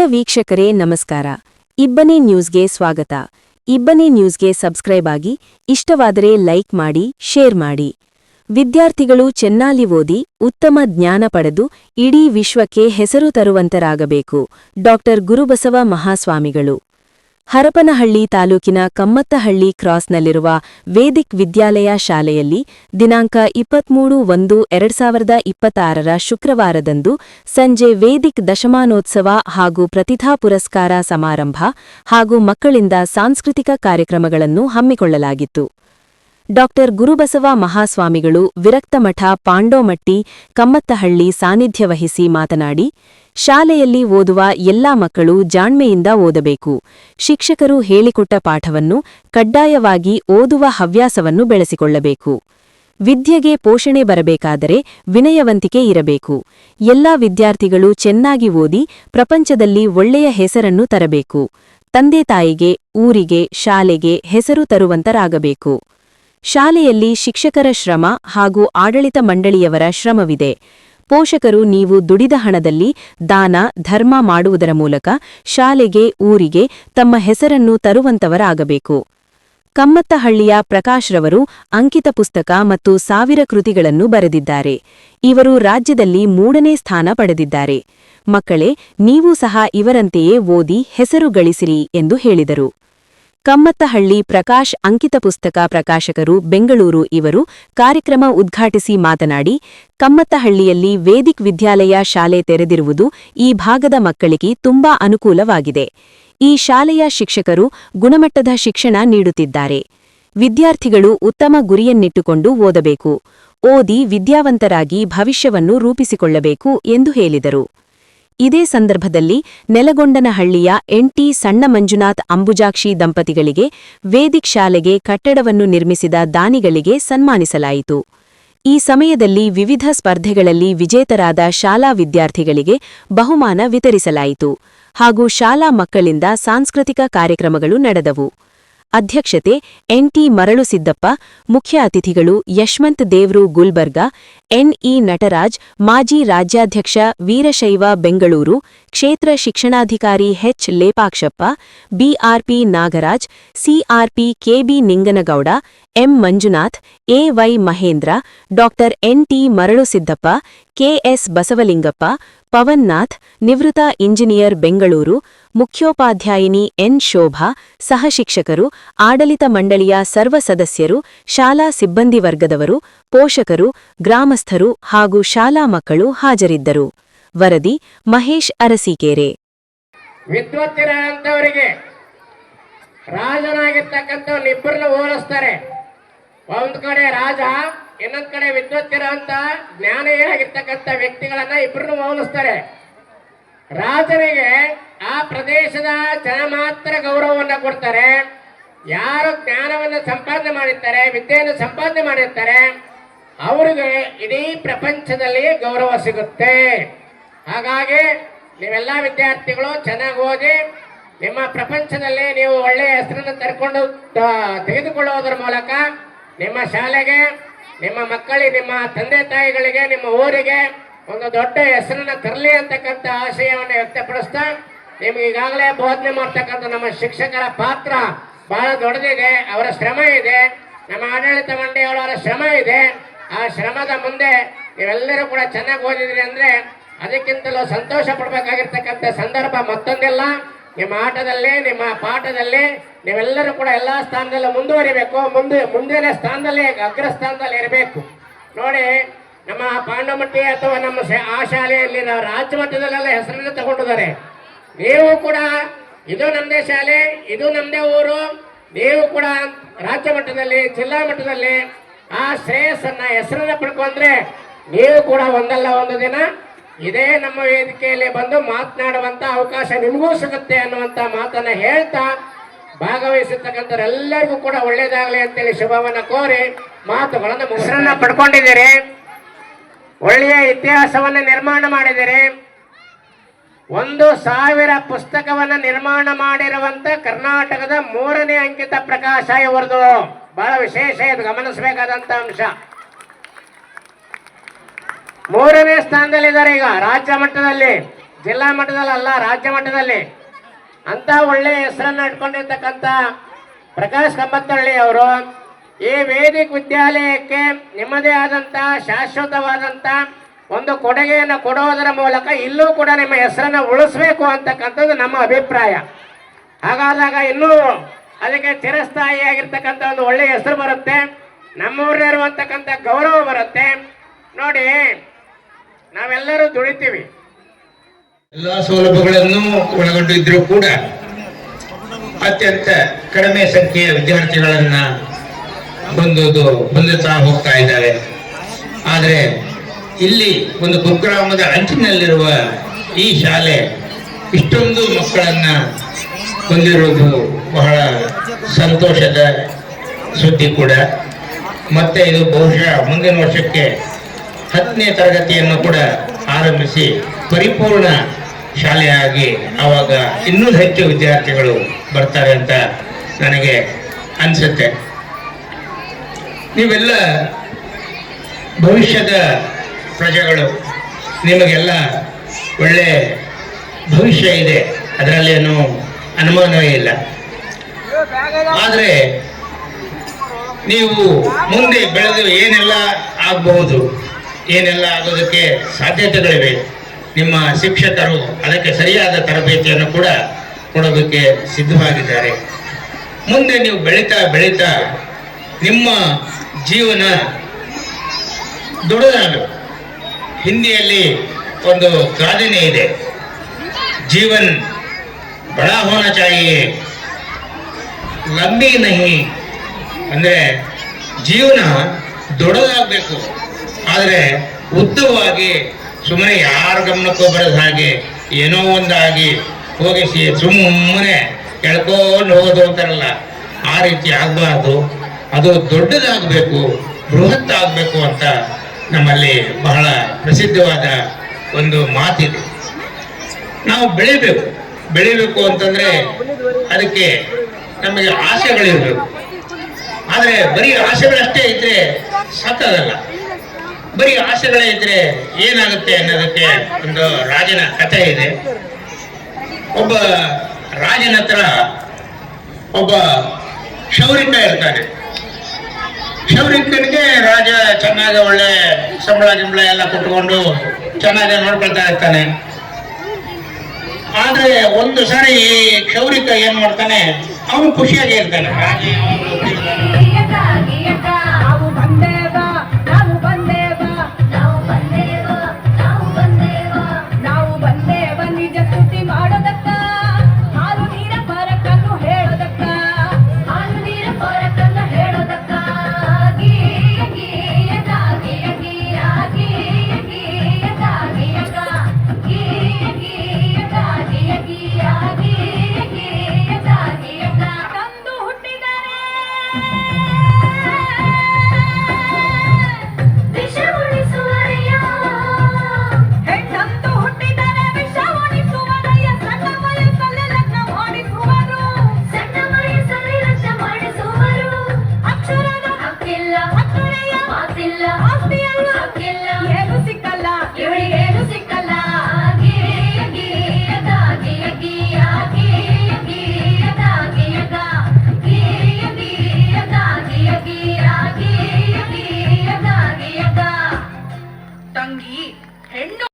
ಪ್ರಿಯ ವೀಕ್ಷಕರೇ, ನಮಸ್ಕಾರ. ಇಬ್ಬನಿ ನ್ಯೂಸ್ಗೆ ಸ್ವಾಗತ. ಇಬ್ಬನಿ ನ್ಯೂಸ್ಗೆ ಸಬ್ಸ್ಕ್ರೈಬ್ ಆಗಿ, ಇಷ್ಟವಾದರೆ ಲೈಕ್ ಮಾಡಿ, ಶೇರ್ ಮಾಡಿ. ವಿದ್ಯಾರ್ಥಿಗಳು ಚೆನ್ನಾಲಿ ಓದಿ, ಉತ್ತಮ ಜ್ಞಾನ ಪಡೆದು, ಇಡೀ ವಿಶ್ವಕ್ಕೆ ಹೆಸರು ತರುವಂತರಾಗಬೇಕು. ಡಾಕ್ಟರ್ ಗುರುಬಸವ ಮಹಾಸ್ವಾಮಿಗಳು. ಹರಪನಹಳ್ಳಿ ತಾಲೂಕಿನ ಕಮ್ಮತ್ತಹಳ್ಳಿ ಕ್ರಾಸ್ನಲ್ಲಿರುವ ವೇದಿಕ್ ವಿದ್ಯಾಲಯ ಶಾಲೆಯಲ್ಲಿ ದಿನಾಂಕ ಇಪ್ಪತ್ಮೂರು ಒಂದು ಎರಡ್ ಸಾವಿರದ ಇಪ್ಪತ್ತಾರರ ಶುಕ್ರವಾರದಂದು ಸಂಜೆ ವೇದಿಕ್ ದಶಮಾನೋತ್ಸವ ಹಾಗೂ ಪ್ರತಿಭಾ ಪುರಸ್ಕಾರ ಸಮಾರಂಭ ಹಾಗೂ ಮಕ್ಕಳಿಂದ ಸಾಂಸ್ಕೃತಿಕ ಕಾರ್ಯಕ್ರಮಗಳನ್ನು ಹಮ್ಮಿಕೊಳ್ಳಲಾಗಿತ್ತು. ಡಾಕ್ಟರ್ ಗುರುಬಸವ ಮಹಾಸ್ವಾಮಿಗಳು ವಿರಕ್ತಮಠ ಪಾಂಡೋಮಟ್ಟಿ ಕಮ್ಮತ್ತಹಳ್ಳಿ ಸಾನ್ನಿಧ್ಯ ವಹಿಸಿ ಮಾತನಾಡಿ ಶಾಲೆಯಲ್ಲಿ ಓದುವ ಎಲ್ಲಾ ಮಕ್ಕಳು ಜಾಣ್ಮೆಯಿಂದ ಓದಬೇಕು. ಶಿಕ್ಷಕರು ಹೇಳಿಕೊಟ್ಟ ಪಾಠವನ್ನು ಕಡ್ಡಾಯವಾಗಿ ಓದುವ ಹವ್ಯಾಸವನ್ನು ಬೆಳೆಸಿಕೊಳ್ಳಬೇಕು. ವಿದ್ಯೆಗೆ ಪೋಷಣೆ ಬರಬೇಕಾದರೆ ವಿನಯವಂತಿಕೆ ಇರಬೇಕು. ಎಲ್ಲಾ ವಿದ್ಯಾರ್ಥಿಗಳು ಚೆನ್ನಾಗಿ ಓದಿ ಪ್ರಪಂಚದಲ್ಲಿ ಒಳ್ಳೆಯ ಹೆಸರನ್ನು ತರಬೇಕು. ತಂದೆ ತಾಯಿಗೆ, ಊರಿಗೆ, ಶಾಲೆಗೆ ಹೆಸರು ತರುವಂತರಾಗಬೇಕು. ಶಾಲೆಯಲ್ಲಿ ಶಿಕ್ಷಕರ ಶ್ರಮ ಹಾಗೂ ಆಡಳಿತ ಮಂಡಳಿಯವರ ಶ್ರಮವಿದೆ. ಪೋಷಕರು ನೀವು ದುಡಿದ ಹಣದಲ್ಲಿ ದಾನ, ಧರ್ಮ ಮಾಡುವುದರ ಮೂಲಕ ಶಾಲೆಗೆ, ಊರಿಗೆ ತಮ್ಮ ಹೆಸರನ್ನು ತರುವಂತವರಾಗಬೇಕು. ಕಮ್ಮತ್ತಹಳ್ಳಿಯ ಪ್ರಕಾಶ್ರವರು ಅಂಕಿತ ಪುಸ್ತಕ ಮತ್ತು ಸಾವಿರ ಕೃತಿಗಳನ್ನು ಬರೆದಿದ್ದಾರೆ. ಇವರು ರಾಜ್ಯದಲ್ಲಿ ಮೂಡನೇ ಸ್ಥಾನ ಪಡೆದಿದ್ದಾರೆ. ಮಕ್ಕಳೇ, ನೀವು ಸಹ ಇವರಂತೆಯೇ ಓದಿ ಹೆಸರು ಗಳಿಸಿರಿ ಎಂದು ಹೇಳಿದರು. ಕಮ್ಮತ್ತಹಳ್ಳಿ ಪ್ರಕಾಶ್ ಅಂಕಿತ ಪುಸ್ತಕ ಪ್ರಕಾಶಕರು ಬೆಂಗಳೂರು ಇವರು ಕಾರ್ಯಕ್ರಮ ಉದ್ಘಾಟಿಸಿ ಮಾತನಾಡಿ, ಕಮ್ಮತ್ತಹಳ್ಳಿಯಲ್ಲಿ ವೇದಿಕ್ ವಿದ್ಯಾಲಯ ಶಾಲೆ ತೆರೆದಿರುವುದು ಈ ಭಾಗದ ಮಕ್ಕಳಿಗೆ ತುಂಬಾ ಅನುಕೂಲವಾಗಿದೆ. ಈ ಶಾಲೆಯ ಶಿಕ್ಷಕರು ಗುಣಮಟ್ಟದ ಶಿಕ್ಷಣ ನೀಡುತ್ತಿದ್ದಾರೆ. ವಿದ್ಯಾರ್ಥಿಗಳು ಉತ್ತಮ ಗುರಿಯನ್ನಿಟ್ಟುಕೊಂಡು ಓದಬೇಕು. ಓದಿ ವಿದ್ಯಾವಂತರಾಗಿ ಭವಿಷ್ಯವನ್ನು ರೂಪಿಸಿಕೊಳ್ಳಬೇಕು ಎಂದು ಹೇಳಿದರು. ಇದೇ ಸಂದರ್ಭದಲ್ಲಿ ನೆಲಗೊಂಡನಹಳ್ಳಿಯ ಎನ್ಟಿ ಸಣ್ಣ ಮಂಜುನಾಥ್ ಅಂಬುಜಾಕ್ಷಿ ದಂಪತಿಗಳಿಗೆ ವೇದಿಕ್ ಶಾಲೆಗೆ ಕಟ್ಟಡವನ್ನು ನಿರ್ಮಿಸಿದ ದಾನಿಗಳಿಗೆ ಸನ್ಮಾನಿಸಲಾಯಿತು. ಈ ಸಮಯದಲ್ಲಿ ವಿವಿಧ ಸ್ಪರ್ಧೆಗಳಲ್ಲಿ ವಿಜೇತರಾದ ಶಾಲಾ ವಿದ್ಯಾರ್ಥಿಗಳಿಗೆ ಬಹುಮಾನ ವಿತರಿಸಲಾಯಿತು ಹಾಗೂ ಶಾಲಾ ಮಕ್ಕಳಿಂದ ಸಾಂಸ್ಕೃತಿಕ ಕಾರ್ಯಕ್ರಮಗಳು ನಡೆದವು. ಅಧ್ಯಕ್ಷತೆ ಎನ್ಟಿ ಮರಳು ಸಿದ್ದಪ್ಪ ಮುಖ್ಯ ಅತಿಥಿಗಳು ಯಶವಂತ್ ದೇವ್ರು ಗುಲ್ಬರ್ಗಾ, ಎನ್ಇ ನಟರಾಜ್, ಮಾಜಿ ರಾಜ್ಯಾಧ್ಯಕ್ಷ ವೀರಶೈವ ಬೆಂಗಳೂರು, ಕ್ಷೇತ್ರ ಶಿಕ್ಷಣಾಧಿಕಾರಿ H Lepakshappa, BRP Nagaraj, CRP KB Ninganagowda M Manjunath AY Mahendra, doctor NT Maralu Siddappa KS Basavalingappa, Pavannath, ನಿವೃತ್ತ ಇಂಜಿನಿಯರ್ ಬೆಂಗಳೂರು, ಮುಖ್ಯೋಪಾಧ್ಯಾಯಿನಿ ಎನ್ ಶೋಭಾ, ಸಹಶಿಕ್ಷಕರು, ಆಡಳಿತ ಮಂಡಳಿಯ ಸರ್ವ ಸದಸ್ಯರು, ಶಾಲಾ ಸಿಬ್ಬಂದಿ ವರ್ಗದವರು, ಪೋಷಕರು, ಗ್ರಾಮಸ್ಥರು ಹಾಗೂ ಶಾಲಾ ಮಕ್ಕಳು ಹಾಜರಿದ್ದರು. ವರದಿ ಮಹೇಶ್ ಅರಸೀಕೆರೆ. ವಿದ್ವತ್ತಿರಂತವರಿಗೆ ರಾಜನಾಗಿರ್ತಕ್ಕಂಥವ್ರನ್ನಿಬ್ಬರನ್ನ ಹೋಲಿಸ್ತಾರೆ. ಒಂದ್ ಕಡೆ ರಾಜ, ಇನ್ನೊಂದ್ ಕಡೆ ವಿದ್ವತ್ತಿರಂತ ಜ್ಞಾನಿಯಾಗಿರ್ತಕ್ಕಂಥ ವ್ಯಕ್ತಿಗಳನ್ನ ಇಬ್ಬರನ್ನು ಮೌನಿಸ್ತಾರೆ. ರಾಜನಿಗೆ ಆ ಪ್ರದೇಶದ ಜನ ಮಾತ್ರ ಗೌರವವನ್ನ ಕೊಡ್ತಾರೆ. ಯಾರು ಜ್ಞಾನವನ್ನು ಸಂಪಾದನೆ ಮಾಡಿರ್ತಾರೆ, ವಿದ್ಯೆಯನ್ನು ಸಂಪಾದನೆ ಮಾಡಿರ್ತಾರೆ, ಅವರಿಗೆ ಇಡೀ ಪ್ರಪಂಚದಲ್ಲಿ ಗೌರವ ಸಿಗುತ್ತೆ. ಹಾಗಾಗಿ ನೀವೆಲ್ಲ ವಿದ್ಯಾರ್ಥಿಗಳು ಚೆನ್ನಾಗಿ ಓದಿ, ನಿಮ್ಮ ಪ್ರಪಂಚದಲ್ಲಿ ನೀವು ಒಳ್ಳೆಯ ಹೆಸರನ್ನು ತರ್ಕೊಂಡು ತೆಗೆದುಕೊಳ್ಳುವುದರ ಮೂಲಕ ನಿಮ್ಮ ಶಾಲೆಗೆ, ನಿಮ್ಮ ಮಕ್ಕಳಿಗೆ ನಿಮ್ಮ ತಂದೆ ತಾಯಿಗಳಿಗೆ, ನಿಮ್ಮ ಊರಿಗೆ ಒಂದು ದೊಡ್ಡ ಹೆಸರನ್ನ ತರಲಿ ಅಂತಕ್ಕಂಥ ಆಶಯವನ್ನು ವ್ಯಕ್ತಪಡಿಸ್ತಾ ನಿಮ್ಗೆ ಈಗಾಗಲೇ ಬೋಧನೆ ಮಾಡ್ತಕ್ಕಂಥ ನಮ್ಮ ಶಿಕ್ಷಕರ ಪಾತ್ರ ಬಹಳ ದೊಡ್ಡದಿದೆ. ಅವರ ಶ್ರಮ ಇದೆ. ನಮ್ಮ ಆಡಳಿತ ಮಂಡಳಿಯವರ ಶ್ರಮ ಇದೆ. ಆ ಶ್ರಮದ ಮುಂದೆ ನೀವೆಲ್ಲರೂ ಕೂಡ ಚೆನ್ನಾಗಿ ಓದಿದ್ರಿ ಅಂದ್ರೆ ಅದಕ್ಕಿಂತಲೂ ಸಂತೋಷ ಪಡಬೇಕಾಗಿರ್ತಕ್ಕಂಥ ಸಂದರ್ಭ ಮತ್ತೊಂದಿಲ್ಲ. ನಿಮ್ಮ ಆಟದಲ್ಲೇ, ನಿಮ್ಮ ಪಾಠದಲ್ಲಿ ನೀವೆಲ್ಲರೂ ಕೂಡ ಎಲ್ಲ ಸ್ಥಾನದಲ್ಲೂ ಮುಂದುವರಿಬೇಕು. ಮುಂದೆ, ಮುಂದಿನ ಸ್ಥಾನದಲ್ಲೇ ಅಗ್ರ ಸ್ಥಾನದಲ್ಲಿ ಇರಬೇಕು. ನೋಡಿ, ನಮ್ಮ ಪಾಂಡಮಟ್ಟಿ ಅಥವಾ ನಮ್ಮ ಆ ಶಾಲೆಯಲ್ಲಿ ನಾವು ರಾಜ್ಯ ಮಟ್ಟದಲ್ಲೆಲ್ಲ ಹೆಸರನ್ನು ತಗೊಂಡಿದ್ದಾರೆ. ನೀವು ಕೂಡ, ಇದು ನಮ್ಮದೇ ಶಾಲೆ, ಇದು ನಮ್ಮದೇ ಊರು. ನೀವು ಕೂಡ ರಾಜ್ಯ ಮಟ್ಟದಲ್ಲಿ ಜಿಲ್ಲಾ ಮಟ್ಟದಲ್ಲಿ ಆ ಶ್ರೇಯಸ್ಸನ್ನು ಹೆಸರನ್ನು ಪಡ್ಕೊಂಡ್ರೆ ನೀವು ಕೂಡ ಒಂದಲ್ಲ ಒಂದು ದಿನ ಇದೇ ನಮ್ಮ ವೇದಿಕೆಯಲ್ಲಿ ಬಂದು ಮಾತನಾಡುವಂತ ಅವಕಾಶ ನಿಮಗೂ ಸಿಗುತ್ತೆ ಅನ್ನುವಂತ ಮಾತನ್ನ ಹೇಳ್ತಾ ಭಾಗವಹಿಸಿರ್ತಕ್ಕಂಥರೆಲ್ಲರಿಗೂ ಕೂಡ ಒಳ್ಳೇದಾಗಲಿ ಅಂತೇಳಿ ಶುಭವನ್ನ ಕೋರಿ ಮಾತುಗಳನ್ನು ಹೆಸರನ್ನ ಪಡ್ಕೊಂಡಿದ್ದೀರಿ. ಒಳ್ಳೆಯ ಇತಿಹಾಸವನ್ನ ನಿರ್ಮಾಣ ಮಾಡಿದಿರಿ ಒಂದು ಸಾವಿರ ಪುಸ್ತಕವನ್ನ ನಿರ್ಮಾಣ ಮಾಡಿರುವಂತ ಕರ್ನಾಟಕದ ಮೂರನೇ ಅಂಕಿತ ಪ್ರಕಾಶ ಇವರದು ಬಹಳ ವಿಶೇಷ ಇದು ಗಮನಿಸಬೇಕಾದಂತ ಅಂಶ. ಮೂರನೇ ಸ್ಥಾನದಲ್ಲಿದ್ದಾರೆ ಈಗ ರಾಜ್ಯ ಮಟ್ಟದಲ್ಲಿ, ಜಿಲ್ಲಾ ಮಟ್ಟದಲ್ಲಿ ಅಲ್ಲ, ರಾಜ್ಯ ಮಟ್ಟದಲ್ಲಿ. ಅಂತ ಒಳ್ಳೆ ಹೆಸರನ್ನು ಇಟ್ಕೊಂಡಿರ್ತಕ್ಕಂಥ ಪ್ರಕಾಶ್ ಕಂಬತ್ತಳ್ಳಿ ಅವರು ಈ ವೇದಿಕ್ ವಿದ್ಯಾಲಯಕ್ಕೆ ನಿಮ್ಮದೇ ಆದಂಥ ಶಾಶ್ವತವಾದಂಥ ಒಂದು ಕೊಡುಗೆಯನ್ನು ಕೊಡುವುದರ ಮೂಲಕ ಇಲ್ಲೂ ಕೂಡ ನಿಮ್ಮ ಹೆಸರನ್ನ ಉಳಿಸ್ಬೇಕು ಅಂತಕ್ಕಂಥದ್ದು ನಮ್ಮ ಅಭಿಪ್ರಾಯ. ಹಾಗಾದಾಗ ಇನ್ನೂ ಅದಕ್ಕೆ ಚಿರಸ್ಥಾಯಿಯಾಗಿರ್ತಕ್ಕಂಥ ಒಂದು ಒಳ್ಳೆಯ ಹೆಸರು ಬರುತ್ತೆ. ನಮ್ಮೂರಿನಲ್ಲಿರುವಂತಕ್ಕಂಥ ಗೌರವ ಬರುತ್ತೆ. ನೋಡಿ ನಾವೆಲ್ಲರೂ ದುಡಿತೀವಿ. ಎಲ್ಲಾ ಸೌಲಭ್ಯಗಳನ್ನು ಒಳಗೊಂಡಿದ್ರೂ ಕೂಡ ಅತ್ಯಂತ ಕಡಿಮೆ ಸಂಖ್ಯೆಯ ವಿದ್ಯಾರ್ಥಿಗಳನ್ನ ಹೊಂದುವುದು ಬಂದುತ್ತಾ ಹೋಗ್ತಾ ಇದ್ದಾರೆ. ಆದರೆ ಇಲ್ಲಿ ಒಂದು ಕುಗ್ರಾಮದ ಅಂಚಿನಲ್ಲಿರುವ ಈ ಶಾಲೆ ಇಷ್ಟೊಂದು ಮಕ್ಕಳನ್ನ ಹೊಂದಿರುವುದು ಬಹಳ ಸಂತೋಷದ ಸುದ್ದಿ ಕೂಡ. ಮತ್ತೆ ಇದು ಬಹುಶಃ ಮುಂದಿನ ವರ್ಷಕ್ಕೆ ಹತ್ತನೇ ತರಗತಿಯನ್ನು ಕೂಡ ಆರಂಭಿಸಿ ಪರಿಪೂರ್ಣ ಶಾಲೆಯಾಗಿ ಆವಾಗ ಇನ್ನೂ ಹೆಚ್ಚು ವಿದ್ಯಾರ್ಥಿಗಳು ಬರ್ತಾರೆ ಅಂತ ನನಗೆ ಅನಿಸುತ್ತೆ. ನೀವೆಲ್ಲ ಭವಿಷ್ಯದ ಪ್ರಜೆಗಳು, ನಿಮಗೆಲ್ಲ ಒಳ್ಳೆ ಭವಿಷ್ಯ ಇದೆ ಅದರಲ್ಲೇನು ಅನುಮಾನವೇ ಇಲ್ಲ. ಆದರೆ ನೀವು ಮುಂದೆ ಬೆಳೆದು ಏನೆಲ್ಲ ಆಗಬಹುದು? ಏನೆಲ್ಲ ಆಗೋದಕ್ಕೆ ಸಾಧ್ಯತೆಗಳಿವೆ, ನಿಮ್ಮ ಶಿಕ್ಷಕರು ಅದಕ್ಕೆ ಸರಿಯಾದ ತರಬೇತಿಯನ್ನು ಕೂಡ ಕೊಡೋದಕ್ಕೆ ಸಿದ್ಧವಾಗಿದ್ದಾರೆ. ಮುಂದೆ ನೀವು ಬೆಳೀತಾ ಬೆಳೀತಾ ನಿಮ್ಮ ಜೀವನ ದೊಡ್ಡದಾಗಬೇಕು ಹಿಂದಿಯಲ್ಲಿ ಒಂದು ಗಾದೆನೇ ಇದೆ. ಜೀವನ್ ಬಡಾ ಹೋನ ಚಾಯಿಯೇ ಲಂಬಿ ನಹಿ. ಅಂದರೆ ಜೀವನ ದೊಡ್ಡದಾಗಬೇಕು ಆದರೆ ಉದ್ದವಾಗಿ ಸುಮ್ಮನೆ ಯಾರ ಗಮನಕ್ಕೂ ಬರದ ಹಾಗೆ ಏನೋ ಒಂದಾಗಿ ಹೋಗಿಸಿ ಸುಮ್ಮನೆ ಎಳ್ಕೊಂಡು ಹೋಗೋದು ಅಂತಾರಲ್ಲ, ಆ ರೀತಿ ಆಗಬಾರ್ದು. ಅದು ದೊಡ್ಡದಾಗಬೇಕು ಬೃಹತ್ ಆಗಬೇಕು ಅಂತ ನಮ್ಮಲ್ಲಿ ಬಹಳ ಪ್ರಸಿದ್ಧವಾದ ಒಂದು ಮಾತಿದೆ. ನಾವು ಬೆಳಿಬೇಕು. ಬೆಳಿಬೇಕು ಅಂತಂದರೆ ಅದಕ್ಕೆ ನಮಗೆ ಆಸೆಗಳಿರಬೇಕು. ಆದರೆ ಬರೀ ಆಸೆಗಳಷ್ಟೇ ಇದ್ದರೆ ಸಾಕಾಗಲ್ಲ ಬರೀ ಆಸೆಗಳೇ ಇದ್ರೆ ಏನಾಗುತ್ತೆ ಅನ್ನೋದಕ್ಕೆ ಒಂದು ರಾಜನ ಕಥೆ ಇದೆ. ಒಬ್ಬ ರಾಜನ ಹತ್ರ ಒಬ್ಬ ಶೌರಿಕ ಇರ್ತಾನೆ. ಶೌರಿಕನಿಗೆ ರಾಜ ಚೆನ್ನಾಗಿ ಒಳ್ಳೆ ಸಂಬಳ ಗಿಂಬಳ ಎಲ್ಲ ಕೊಟ್ಕೊಂಡು ಚೆನ್ನಾಗಿ ನೋಡ್ಕೊಳ್ತಾ ಇರ್ತಾನೆ. ಆದ್ರೆ ಒಂದು ಸಾರಿ ಈ ಕ್ಷೌರಿಕ ಏನ್ ಮಾಡ್ತಾನೆ, ಅವನು ಖುಷಿಯಾಗಿ ಇರ್ತಾನೆ. ರಾಜ.